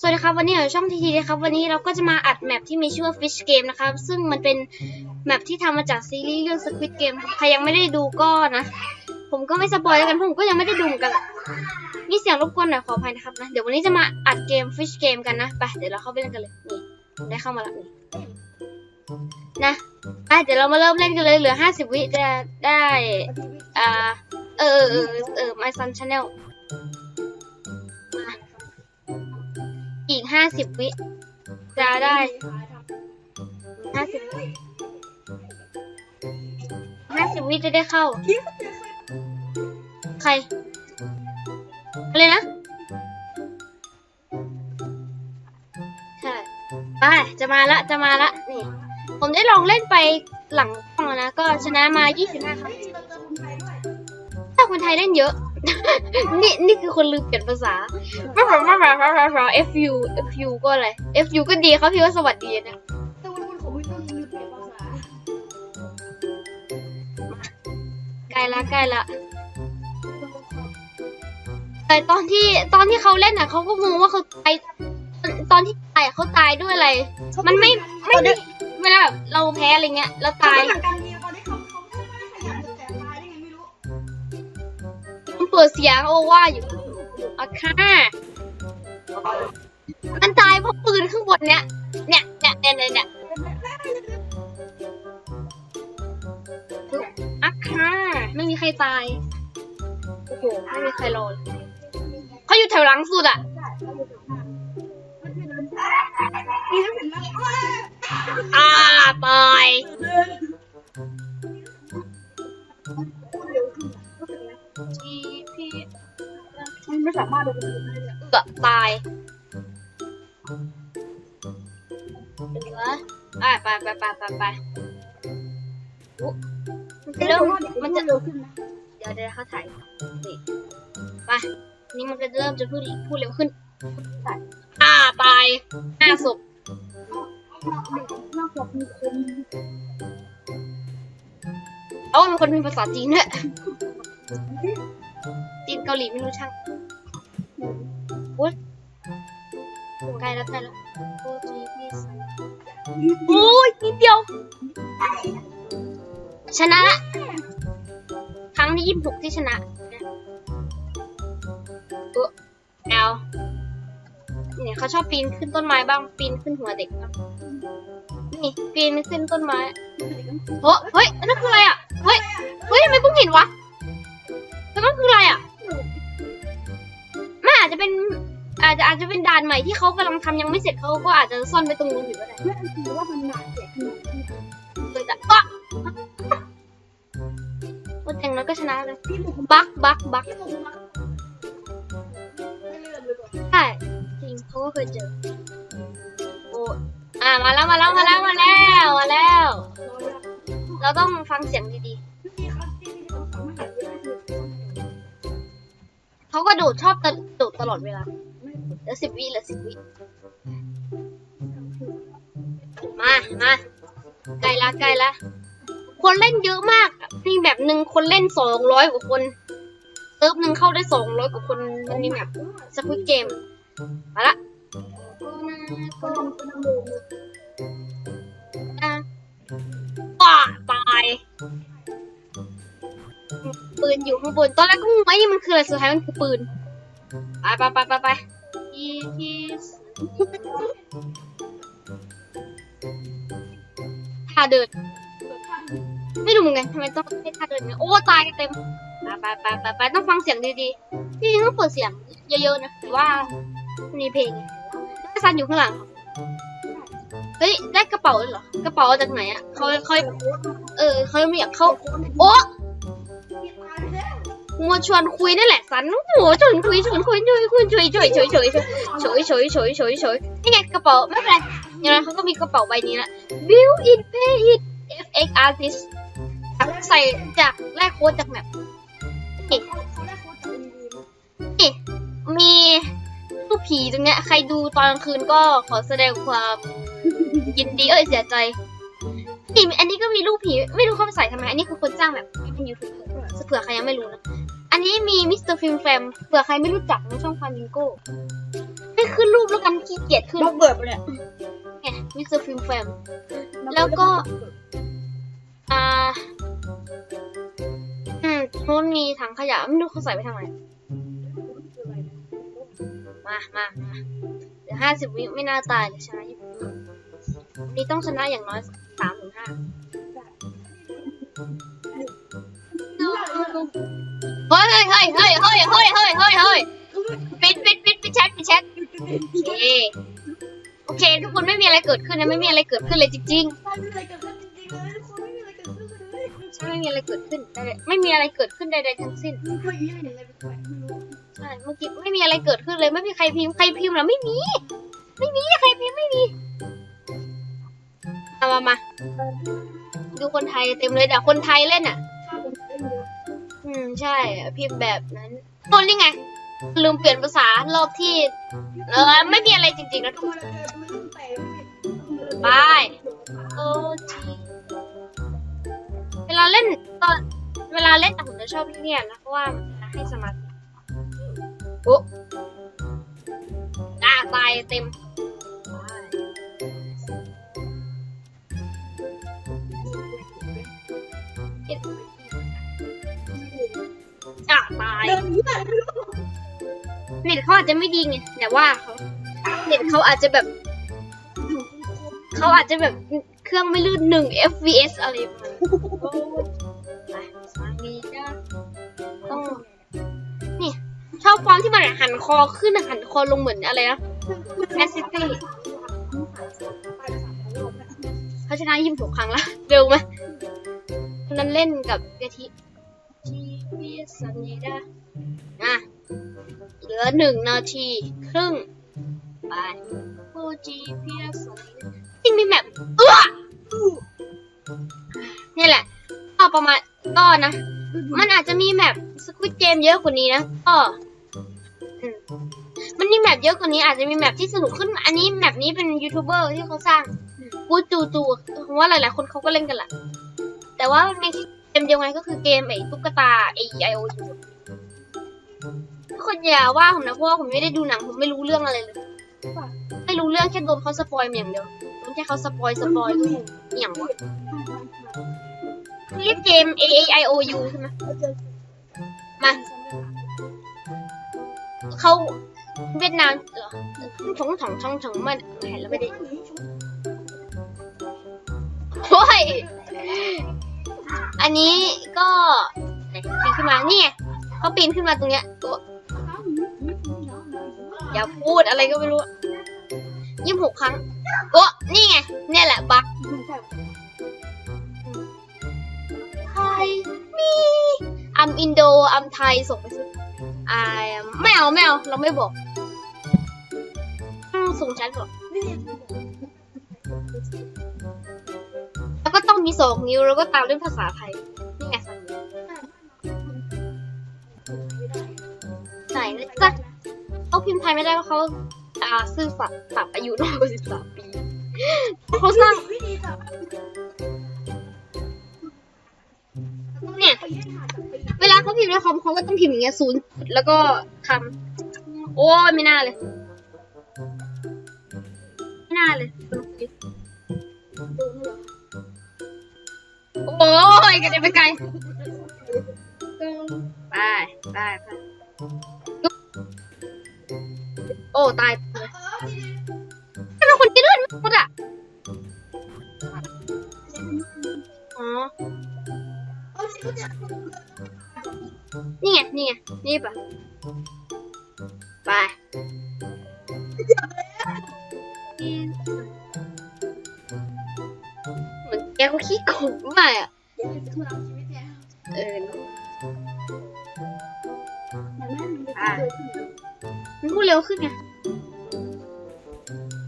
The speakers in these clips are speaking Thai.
สวัสดีครับวันนี้อยู่ช่องทีทีนะครับวันนี้เราก็จะมาอัดแมปที่มีชื่อว่า Fish Game นะครับซึ่งมันเป็นแมปที่ทำมาจากซีรีส์เรื่อง Squid Game ใครยังไม่ได้ดูก็นะ ผมก็ไม่สปอยแล้วกันผมก็ยังไม่ได้ดูกัน มีเสียงรบกวนหน่อยขออภัยนะครับนะเดี๋ยววันนี้จะมาอัดเกม Fish Game กันนะไปเดี๋ยวเราเข้าไปเล่นกันเลยนี่ผมได้เข้ามาแล้วนี่นะไปเดี๋ยวเรามาเริ่มเล่นกันเลยเหลือ 50 วิจะได้อ่าเออเออเออเออ My Sun Channel อีก50วิจะได้50วิ50วิจะได้เข้า ใครอะไรนะ ใช่ไปจะมาละ จะมาละ นี่ ผมได้ลองเล่นไปหลังกล้องนะ ก็ชนะมา 25 ครั้งถ้าคนไทยเล่นเยอะ นี่นี่คือคนลืมเปลี่ยนภาษาไม่แบบไม่แบบไม่แบบ FU FU ก็อะไร FU ก็ดีเขาพี่ว่าสวัสดีนะแต่วันของพี่ต้องลืมเปลี่ยนภาษาใกล้ละใกล้ละแต่ตอนที่ตอนที่เขาเล่นอะเขาก็งงว่าเขาตายตอนที่ตายเขาตายด้วยอะไร มันไม่ไม่ได้เวลาแบบเราแพ้อะไรเงี้ยเราตาย เปิดเสียงโอว่าอยู่อะค่ะมันตายเพราะปืนข้างบนเนี้ยเนี่ยเนี่ยเนี่ยเนี่ยอะค่ะไม่มีใครตาย โอ้โห ไม่มีใครรอดเขาอยู่แถวหลังสุดอะนี่ถ้าเห็นแล้วอ่าปล่อย มันไม่สามารถดูเป็นได้เลยเกะตายเหลืออะไปไปไปไปไปอุ๊มันจะเริ่มมันจะเร็วขึ้นนะเดี๋ยวเดี๋ยวเขาถ่ายนี่ไปนี่มันก็จะเริ่มจะพูดอีกพูดเร็วขึ้นอ่าตายห้าศพนอกจากมีคนเอ้ามีคนมีภาษาจีนด้วยจีนเกาหลีไม่รู้ช่าง อุ้ยใกล้แล้วใกล้แล้วโอ้จีพีสโอ้ยนิดเดียว ชนะละครั้งที่ยี่สิบหกที่ชนะเออเอาเนี่ยเขาชอบปีนขึ้นต้นไม้บ้าง ปีนขึ้นหัวเด็กบ้างนี่ปีนขึ้นต้นไม้โอ้เฮ้ยอันนั่นคืออะไรอะ เฮ้ย เฮ้ยทำไมเพิ่งเห็นวะแล้วมันคืออะไรอะ อาจจะอาจจะเป็นด่านใหม่ที่เขากำลังทำยังไม่เสร็จเขาก็อาจจะซ่อนไปตรงนู้นอยู่ก็ได้ไม่ถือว่ามันหนาเจ็บหนาที่เลยแต่ก็วันแต่งแล้วก็ชนะเลยบักบักบักใช่จริงเขาก็เคยเจอโอ้อ่ามาแล้วมาแล้วมาแล้วมาแล้วมาแล้ว เราต้องฟังเสียงดีๆเขาก็โดดชอบกระโดดตลอดเวลา ลือสิบวิเหลือสิบวิมามาใกล้ละใกล้ละคนเล่นเยอะมากมีแบบหนึ่งคนเล่นสองร้อยกว่าคนเซิร์ฟหนึ่งเข้าได้สองร้อยกว่าคนมันมีแบบสควิตเกมมาละก็ลองเป็นโมงอะป่าตายปืนอยู่ข้างบนตอนแรกก็งงไอ้นี่มันคืออะไรสุดท้ายมันคือปืน ไปไปไปไปไป อีทีท่าเดิน ไม่รู้มือนกันทำไมต้องให้ท่าเดินเนี่ยโอ้ตายกันเต็มไปไปไปไปต้องฟังเสียงดีๆที่จริงต้องเปิดเสียงเยอะๆนะแต่ว่ามีเพลงไงแล้ซันอยู่ข้างหลังเฮ้ยได้กระเป๋าเลยเหรอกระเป๋าจากไหนอะเขาเขาเออเขาไม่อยากเข้าโอ้ มัวชวนคุยนั่นแหละสันโอ้โหชวนคุยชวนคุยชวนคุยชวนคุยเฉยเฉยเฉยเฉยเฉยเฉยเฉยเฉยนี่ไงกระเป๋าไม่เป็นไรอย่างไรเขาก็มีกระเป๋าใบนี้ละ Build it pay it FX artist ใส่จากแรกโค้ดจากแมปนี่มีรูปผีตรงเนี้ย ใครดูตอนกลางคืนก็ขอแสดงความยินดีเอ้ยเสียใจนี่อันนี้ก็มีรูปผี ไม่รู้เขาไปใส่ทำไม อันนี้คือคนจ้างแบบเป็นยูทูบเบอร์เผื่อใครยังไม่รู้นะ นนี้มีมิสเตอร์ฟิล์มแฟมเผื่อใครไม่รู้จักในช่องฟามิงโก้ไม่ขึ้นรูปแล้วกันขี้เกียจขึ้นบล็อกเบิร์ดปะเนี่ยไงมิสเตอร์ฟิล์มแฟมแล้วก็ อ่า อืมโน้นมีถังขยะ ไม่รู้เขาใส่ไปทำไม มามามาเดี๋ยวห้าสิบวิไม่น่าตายเลยชนะญี่ปุ่นนี่ต้องชนะอย่างน้อยสามถึงห้าเฮ้ยเฮ้ยเฮ้ยเฮ้ยเฮ้ยเฮ้ยเฮ้ยเฮ้ยเฮ้ยปิดปิดปิดปิดแชทปิดแชทโอเคโอเค ทุกคนไม่มีอะไรเกิดขึ้นนะไม่มีอะไรเกิดขึ้นเลยจริงไม่มีอะไรเกิดขึ้นจริงๆเลยทุกคนไม่มีอะไรเกิดขึ้นเลยๆใช่ไม่มีอะไรเกิดขึ้นใดๆทั้งสิ้นเมื่อกี้เห็นอะไรแปลกๆไม่รู้ใช่เมื่อกี้ไม่มีอะไรเกิดขึ้นเลยไม่มีใครพิมพ์ใครพิมพ์เหรอไม่มี ไม่มีใครพิมพ์ไม่มีเอามามาดูคนไทยเต็มเลยแต่คนไทยเล่นอะ มใช่พิมพ์แบบนั้นต้นนี่ไง ลืมเปลี่ยนภาษารอบที่เออไม่มีอะไรจริงๆนะทุกคนบายโอ้จีเวลาเล่นตอนเวลาเล่นผมจะชอบเงียนะเพราะว่ามันให้สมาธิโอ้ตายเต็มายเดินหนีไปไม่รู้เน็ตเขาอาจจะไม่ดีไงแต่ว่าเขาเน็ตเขาอาจจะแบบเขาอาจจะแบบเครื่องไม่ลื่นหนึ่ง fps อะไรประมาณนั้นโอ้ไปสามีจ้าต้องนี่ ชอบความที่มันหันคอขึ้นหันคอลงเหมือนอะไรนะแมนซิตี้เขาชนะยิมถูกครั้งละเร็วไหมวันนั้นเล่นกับกะทิ ทีพีสันนีดาอะเหลือหนึ่งนาทีครึ่งไปโอจีพีสันนีดาจริงมีแมปเออนี่แหละก็ประมาณก็นะ มันอาจจะมีแมปสควิตเกมเยอะกว่านี้นะก็มันมีแมปเยอะกว่านี้อาจจะมีแมปที่สนุกขึ้น อันนี้แมปนี้เป็นยูทูบเบอร์ที่เขาสร้างกูจูจูผมว่าหลายๆคนเขาก็เล่นกันแหละแต่ว่ามันมี มเดียวไงก็คือเกมไอ้ตุ๊กตาไอไอโอทุกคนอย่าว่าผมนะเพราะว่าผมไม่ได้ดูหนังผมไม่รู้เรื่องอะไรเลยไม่รู้เรื่องแค่โดนเขาสปอยมาอย่างเดียวโดนแค่เขาสปอยสปอยออย่างวะเรียกเกม A A I O U ใช่ไหมมาเขาเวียดนามเหรอช่องช่องช่องช่องมันเห็นแล้วไม่ได้โอ้ย อันนี้ก็ไหนปีนขึ้นมา นี่ไงเขาปีนขึ้นมาตรงเนี้ยตัวอย่าพูดอะไรก็ไม่รู้ยี่สิบหกครั้งโอ้นี่ไง เนี่ยแหละบักไทยมีอัมอินโดอัมไทยส่งไปสิอ่าไม่เอาไม่เอา เราไม่บอกส่งฉันก่อน มีสองนิ้วแล้วก็ตามด้วยภาษาไทย นี่ไงสองนิ้วใส่นะจ๊ะเขาพิมพ์ไทยไม่ได้เพราะเขาอ่าซื่อสัตย์ตัดอายุน้อยกว่าสิบสามปีเขาสร้างเนี่ย เวลาเขาพิมพ์ในคอมเขาก็ต้องพิมพ์อย่างเงี้ยศูนย์แล้วก็ทำโอ้ไม่น่าเลย ไม่น่าเลยโอ้ย กระเด็นไปไกลไปไปไปโอ้ตายเลยเป็นคนที่เลื่อนหมดอะอ๋อนี่ไง นี่ไง นี่ปะไปเหมือนแกเขาขี้โกงมากอะ มันพูดเร็วขึ้นไง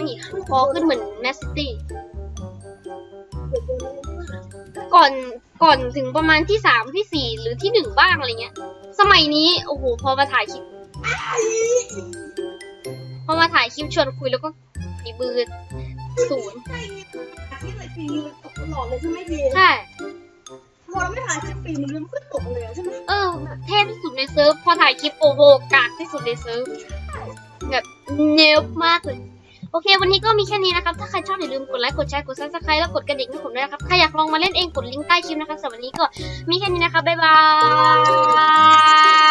นี่คอขึ้นเหมือนแมสซิตี้ ก่อนก่อนถึงประมาณที่สามที่สี่หรือที่หนึ่งบ้างอะไรเงี้ย สมัยนี้ โอ้โห พอมาถ่ายคลิป พอมาถ่ายคลิปชวนคุยแล้วก็มีบือศูนย์ที่ไหนปีมันตกตลอดเลยใช่ ไหมพี่ใช่พอเราไม่ถ่ายคลิปปีมันมันก็ตกเลยใช่ไหมเออเท่ที่สุดในเซิร์ฟพอถ่ายคลิปโอ้โหกากที่สุดในเซิร์ฟแบบเนิบมากเลยโอเค วันนี้ก็มีแค่นี้นะครับ ถ้าใครชอบอย่าลืมกดไลค์ กดแชร์ กดซับสไครต์แล้วกดกระดิ่งให้ผมด้วยนะครับ ใครอยากลองมาเล่นเองกดลิงก์ใต้คลิปนะครับสำหรับวันนี้ก็มีแค่นี้นะครับบ๊ายบาย